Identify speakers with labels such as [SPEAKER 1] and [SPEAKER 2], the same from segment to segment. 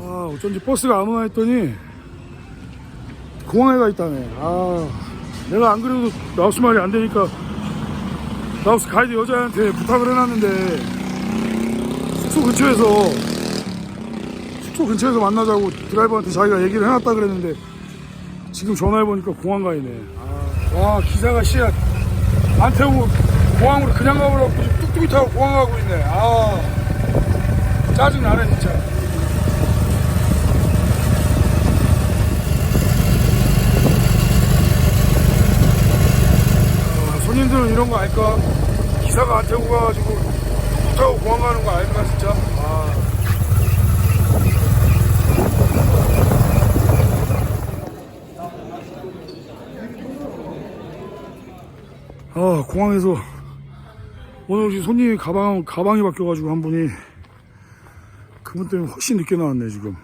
[SPEAKER 1] 아 어쩐지 버스가 안 오나 했더니 공항에 가 있다네. 아 내가 안 그래도 라오스 말이 안 되니까 라오스 가이드 여자한테 부탁을 해놨는데 숙소 근처에서 숙소 근처에서 만나자고 드라이버한테 자기가 얘기를 해놨다 그랬는데 지금 전화해보니까 공항 가 있네. 아, 와 기사가 씨야. 안 태우고 공항으로 그냥 가버려고 뚝뚝이 타고 공항 가고 있네. 아 짜증나네 진짜 아, 손님들은 이런 거 알까? 기사가 안 태우고 가가지고 뚝 타고 공항 가는 거 알까 진짜? 아. 아 공항에서 오늘 혹시 손님이 가방 가방이 바뀌어가지고 한 분이 그분 때문에 훨씬 늦게 나왔네 지금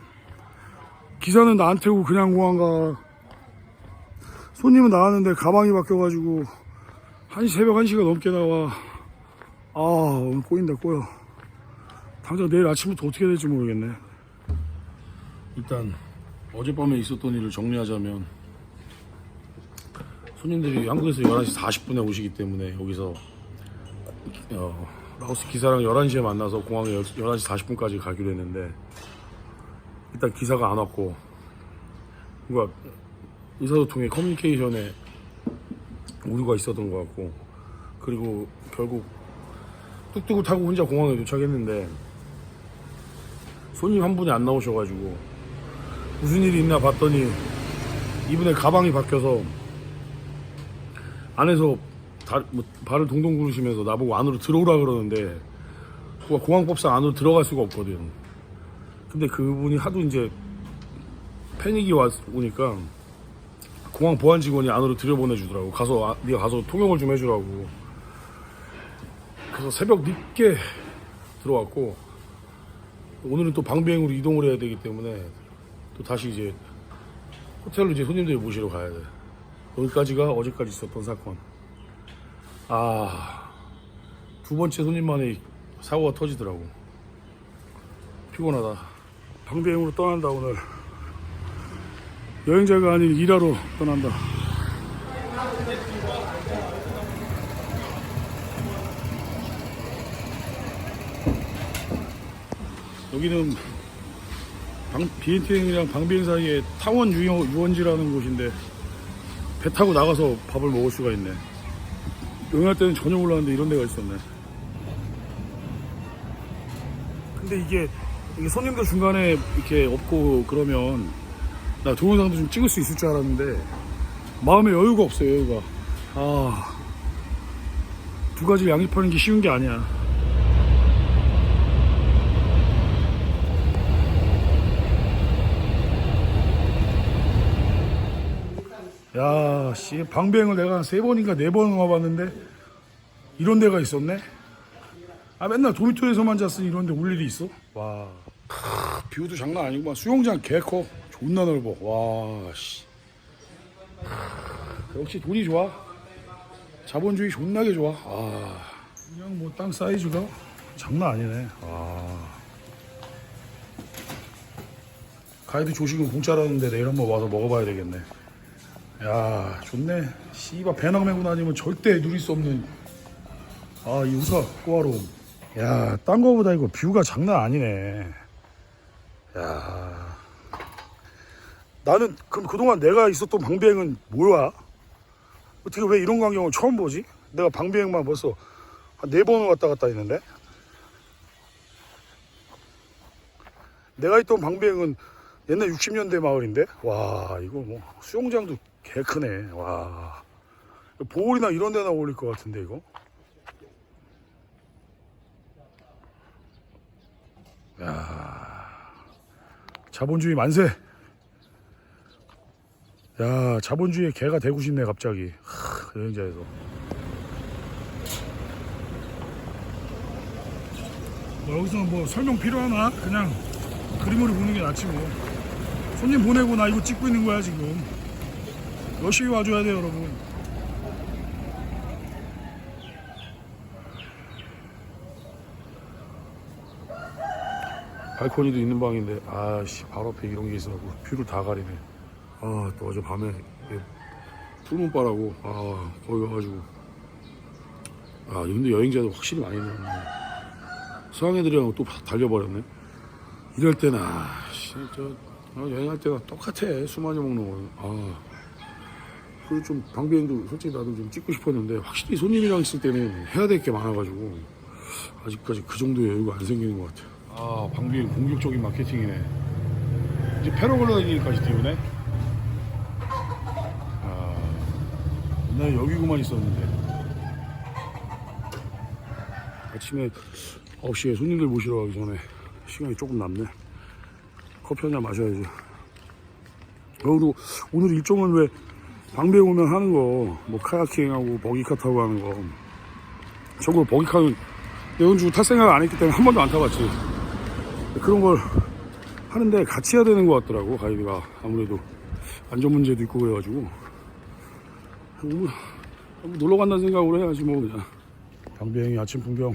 [SPEAKER 1] 기사는 나 안 태우고 그냥 공항 가 손님은 나왔는데 가방이 바뀌어가지고 한 새벽 1시가 넘게 나와. 아 오늘 꼬인다 꼬여. 당장 내일 아침부터 어떻게 될지 모르겠네. 일단 어젯밤에 있었던 일을 정리하자면 손님들이 한국에서 11시 40분에 오시기 때문에 여기서 어, 라오스 기사랑 11시에 만나서 공항에 11시 40분까지 가기로 했는데 일단 기사가 안 왔고 뭔가 의사소통에 커뮤니케이션에 오류가 있었던 것 같고. 그리고 결국 뚝뚝을 타고 혼자 공항에 도착했는데 손님 한 분이 안 나오셔가지고 무슨 일이 있나 봤더니 이분의 가방이 바뀌어서 안에서 다, 뭐, 발을 동동 구르시면서 나보고 안으로 들어오라 그러는데 공항법상 안으로 들어갈 수가 없거든. 근데 그분이 하도 이제 패닉이 왔, 오니까 공항 보안 직원이 안으로 들여보내주더라고. 가서 아, 네가 가서 통역을 좀 해주라고. 그래서 새벽 늦게 들어왔고 오늘은 또 방비행으로 이동을 해야 되기 때문에 또 다시 이제 호텔로 이제 손님들 모시러 가야 돼. 여기까지가 어제까지 있었던 사건. 아 두 번째 손님만에 사고가 터지더라고. 피곤하다. 방비행으로 떠난다 오늘. 여행자가 아닌 일하러 떠난다. 여기는 방, 비엔티행이랑 방비행 사이에 타원 유원, 유원지라는 곳인데 배 타고 나가서 밥을 먹을 수가 있네. 여행할 때는 전혀 몰랐는데 이런 데가 있었네. 근데 이게, 이게 손님들 중간에 이렇게 없고 그러면 나 동영상도 좀 찍을 수 있을 줄 알았는데 마음에 여유가 없어요 여유가. 아 두 가지 양립하는 게 쉬운 게 아니야. 야 씨 방비행을 내가 한 세 번인가 네 번 와봤는데 이런 데가 있었네? 아 맨날 도미토에서만 잤으니 이런 데 올 일이 있어? 와 크, 뷰도 장난 아니구만 수영장 개 커 존나 넓어. 와씨. 역시 돈이 좋아. 자본주의 존나게 좋아. 아. 그냥 뭐 땅 사이즈가 장난 아니네. 아. 가이드 조식은 공짜라는데 내일 한번 와서 먹어봐야 되겠네. 야 좋네. 씨발 배낭 메고 다니면 절대 누릴 수 없는. 아 이 우사 꼬아로움. 야 딴 거보다 이거 뷰가 장난 아니네. 야 나는 그럼 그동안 내가 있었던 방비행은 뭐야? 어떻게 왜 이런 광경을 처음 보지? 내가 방비행만 벌써 한 네 번을 왔다 갔다 했는데? 내가 있던 방비행은 옛날 60년대 마을인데? 와 이거 뭐 수영장도 개 크네. 와. 보홀이나 이런 데나 어울릴 것 같은데 이거? 야. 자본주의 만세 야 자본주의의 개가 되고 싶네 갑자기 하, 여행자에서
[SPEAKER 2] 뭐 여기서 뭐 설명 필요하나? 그냥 그림으로 보는 게 낫지 뭐. 손님 보내고 나 이거 찍고 있는 거야 지금. 열심히 와줘야 돼요 여러분.
[SPEAKER 1] 발코니도 있는 방인데 아씨 바로 앞에 이런 게 있어갖고 뷰를 다 가리네 아 또 어제 밤에 풀문바라고 아 거기 가가지고 아 근데 여행자도 확실히 많이 늘었네 수학 애들이랑 또 달려버렸네 이럴 때는 아씨 저 어, 여행할 때가 똑같아 술 많이 먹는 거는 아 그리고 좀 방비행도 솔직히 나도 좀 찍고 싶었는데 확실히 손님이랑 있을 때는 해야 될 게 많아가지고 아직까지 그 정도 여유가 안 생기는 것 같아. 아, 방비행 공격적인 마케팅이네. 이제 패러글라이딩까지 띄우네. 나 여기구만 있었는데. 아침에 9시에 손님들 모시러 가기 전에 시간이 조금 남네. 커피 한 잔 마셔야지. 그리고 오늘 일정은 왜 방배에 오면 하는 거, 뭐 카야킹하고 버기카 타고 하는 거. 저거 버기카는 내원주 탈 생각 안 했기 때문에 한 번도 안 타봤지. 그런 걸 하는데 같이 해야 되는 것 같더라고, 가이드가. 아무래도 안전 문제도 있고 그래가지고. 뭐, 뭐 놀러 간다는 생각으로 해야지, 뭐, 그냥. 방비행이 아침 풍경.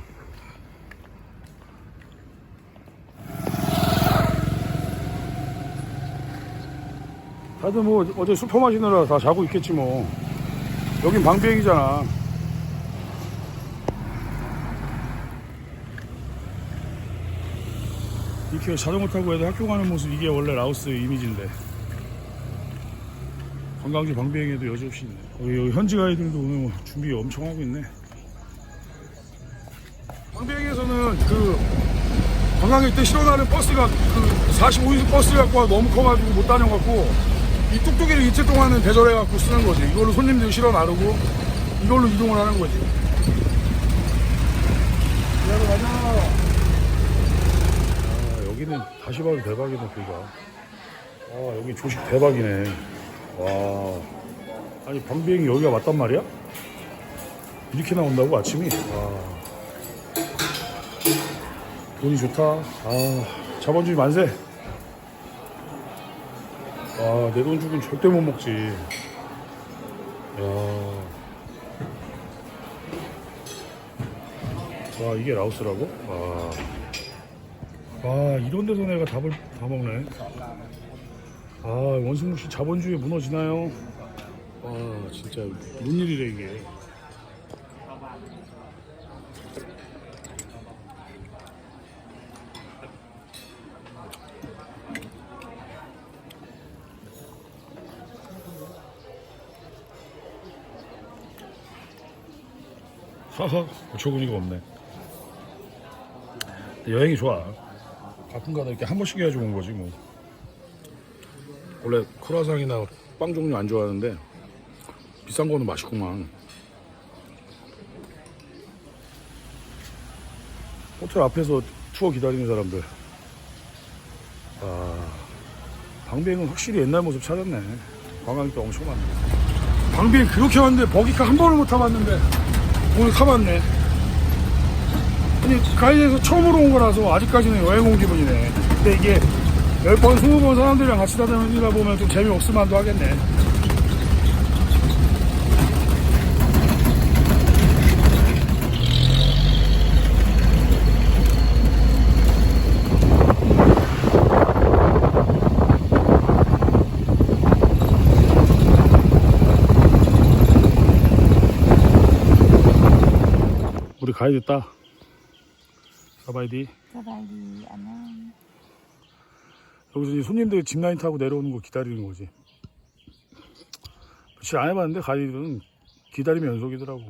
[SPEAKER 1] 다들 뭐 어제 슈퍼 마시느라 다 자고 있겠지 뭐. 여긴 방비행이잖아. 이렇게 자전거 타고 애들 학교 가는 모습 이게 원래 라오스 이미지인데 관광지 방비행에도 여지없이 있네. 여기, 여기 현지 가이들도 오늘 뭐 준비 엄청 하고 있네. 방비행에서는 그 관광객 때 실어나는 버스가 그 45인승 버스 갖고 너무 커가지고 못 다녀갖고 이 뚝뚝이를 이틀 동안은 대절해갖고 쓰는 거지. 이걸로 손님들 실어 나르고 이걸로 이동을 하는 거지. 아, 여기는 다시 봐도 대박이네 뷰가. 아 여기 조식 대박이네 와 아니 방비행이 여기가 맞단 말이야? 이렇게 나온다고 아침이 와 돈이 좋다 아 자본주의 만세 와 내 돈 주긴 절대 못 먹지 야. 와 이게 라오스라고? 와. 아 이런 데서 내가 답을 다 먹네 아 원승무 씨 자본주의 무너지나요? 와 진짜 뭔 일이래 이게 하하 어처구니가 없네 여행이 좋아 가끔 가다 이렇게 한 번씩 해야지 온 거지 뭐. 원래 크라상이나 빵 종류 안 좋아하는데 비싼 거는 맛있구만. 호텔 앞에서 투어 기다리는 사람들. 아, 방비행은 확실히 옛날 모습 찾았네. 관광객도 엄청 많네. 방비행 그렇게 왔는데 버기카 한 번을 못 타봤는데 오늘 타봤네. 아니 가이드에서 처음으로 온 거라서 아직까지는 여행 온 기분이네. 근데 이게 10번, 20번 사람들이랑 같이 다니다 보면 좀 재미없을 만도 하겠네. 우리 가야겠다. 가바이디.
[SPEAKER 3] 가바이디, 안녕.
[SPEAKER 1] 여기서 이제 손님들 짚라인 타고 내려오는 거 기다리는 거지. 며칠 안 해봤는데 가이드는 기다리면 연속이더라고.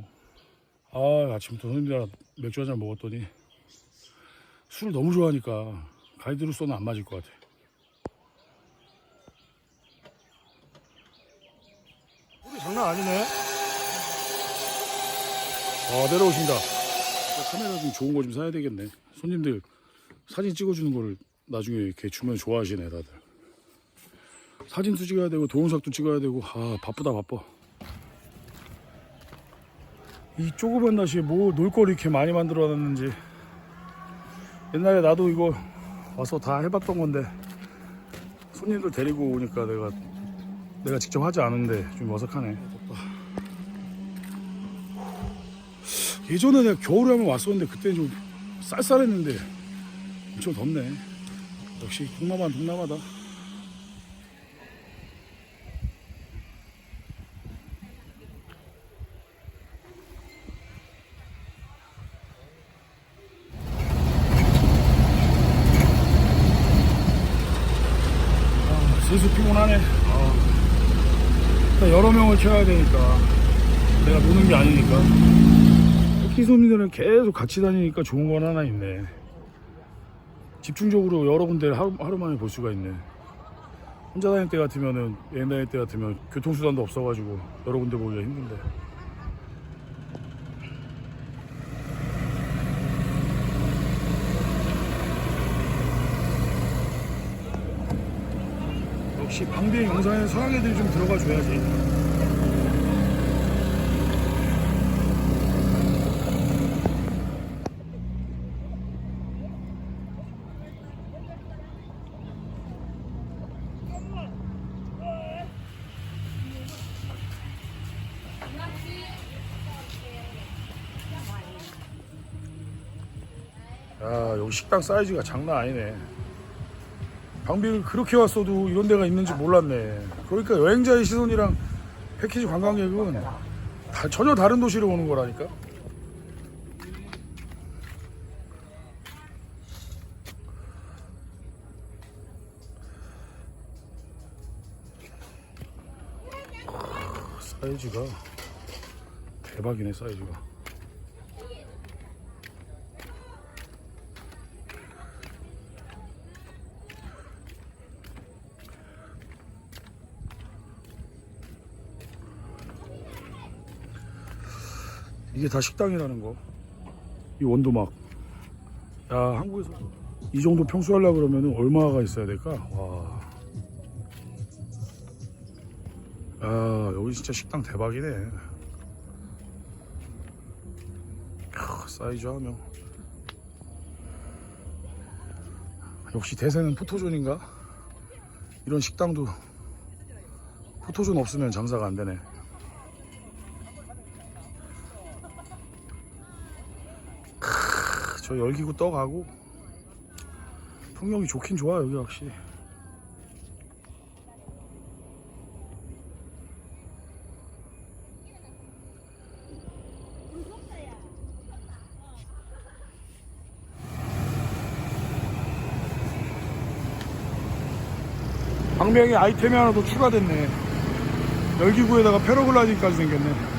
[SPEAKER 1] 아 아침부터 손님들이랑 맥주 한 잔 먹었더니 술을 너무 좋아하니까 가이드로서는 안 맞을 것 같아. 물이 장난 아니네. 아 내려오신다. 카메라 좀 좋은 거 좀 사야 되겠네. 손님들 사진 찍어주는 거를 나중에 이렇게 주면 좋아하시네 다들 사진도 찍어야 되고 동영상도 찍어야 되고 아 바쁘다 바빠 이 조그만 날씨에 뭐 놀거리 이렇게 많이 만들어 놨는지 옛날에 나도 이거 와서 다 해봤던 건데 손님들 데리고 오니까 내가 내가 직접 하지 않은데 좀 어색하네. 예전에 내가 겨울에 한번 왔었는데 그때 좀 쌀쌀했는데 엄청 덥네. 역시 동남아는 동남아다. 아, 슬슬 피곤하네. 아, 일단 여러 명을 채워야 되니까 내가 노는 게 아니니까. 터키 손님들은 계속 같이 다니니까 좋은 건 하나 있네. 집중적으로 여러 군데를 하루, 하루 만에 볼 수가 있네. 혼자 다닐 때 같으면은 여행 다닐 때 같으면 교통수단도 없어가지고 여러 군데 보기가 힘든데. 역시 방비의 영상에 서양 애들이 좀 들어가 줘야지. 식당 사이즈가 장난 아니네. 방비를 그렇게 왔어도 이런 데가 있는지 몰랐네. 그러니까 여행자의 시선이랑 패키지 관광객은 다 전혀 다른 도시로 오는 거라니까. 사이즈가 대박이네 사이즈가. 이게 다 식당이라는 거. 이 원두막. 야, 한국에서 이 정도 평수 하려 그러면 얼마가 있어야 될까? 와. 아, 여기 진짜 식당 대박이네. 크, 사이즈 하면. 역시 대세는 포토존인가? 이런 식당도 포토존 없으면 장사가 안 되네. 저 열기구 떠가고. 풍경이 좋긴 좋아 여기 확실히. 방명에 아이템이 하나 더 추가됐네. 열기구에다가 패러글라이딩까지 생겼네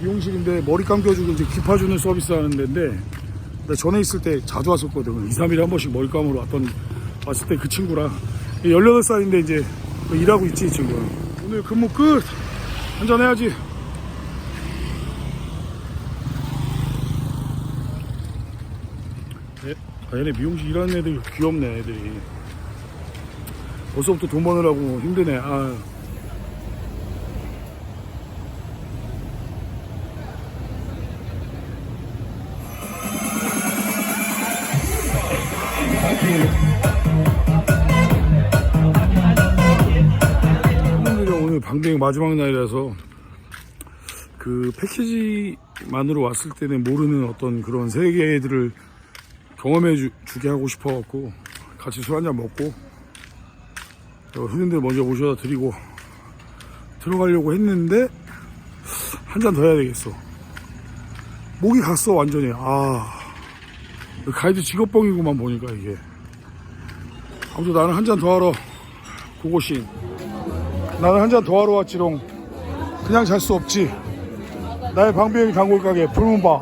[SPEAKER 1] 미용실인데 머리 감겨주고 이제 귀 파주는 서비스 하는 데인데 나 전에 있을 때 자주 왔었거든. 2, 3일에 한 번씩 머리 감으러 왔던 왔을 때 그 친구랑. 18살인데 이제 그 일하고 있지 이 친구 오늘 근무 끝! 한잔 해야지. 예? 아, 얘네 미용실 일하는 애들이 귀엽네 애들이. 벌써부터 돈 버느라고 힘드네. 아 오늘이 오늘 방뱅 마지막 날이라서 그 패키지만으로 왔을 때는 모르는 어떤 그런 세계들을 경험해 주, 주게 하고 싶어갖고 같이 술 한잔 먹고 어, 손님들 먼저 모셔다 드리고 들어가려고 했는데 한 잔 더 해야 되겠어. 목이 갔어 완전히. 아 가이드 직업병이구만 보니까 이게 아무튼 나는 한 잔 더 하러 고고신 나는 한 잔 더 하러 왔지롱 그냥 잘 수 없지 나의 방비행 단골 가게 불문바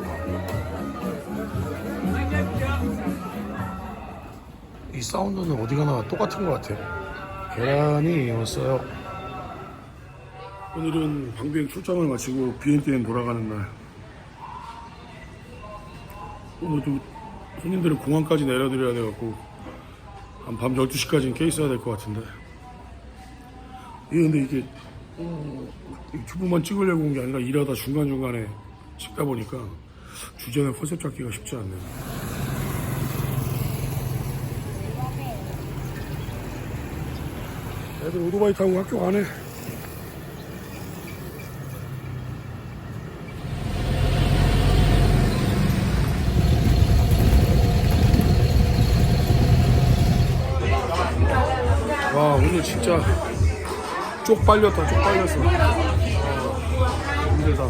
[SPEAKER 1] 사운드는 어디 가나 똑같은 것 같아. 계란이 왔어요. 오늘은 방비행 출장을 마치고 비행기행 돌아가는 날. 오늘도 손님들을 공항까지 내려드려야 돼갖고 한 밤 12시까지는 깨 있어야 될 것 같은데. 예, 근데 이게 어, 유튜브만 찍으려고 온 게 아니라 일하다 중간중간에 찍다 보니까 주제나 컨셉 잡기가 쉽지 않네요. 애들 오토바이 타고 학교 가네. 와 오늘 진짜 쪽 빨렸다 쪽 빨렸어 어, 힘들다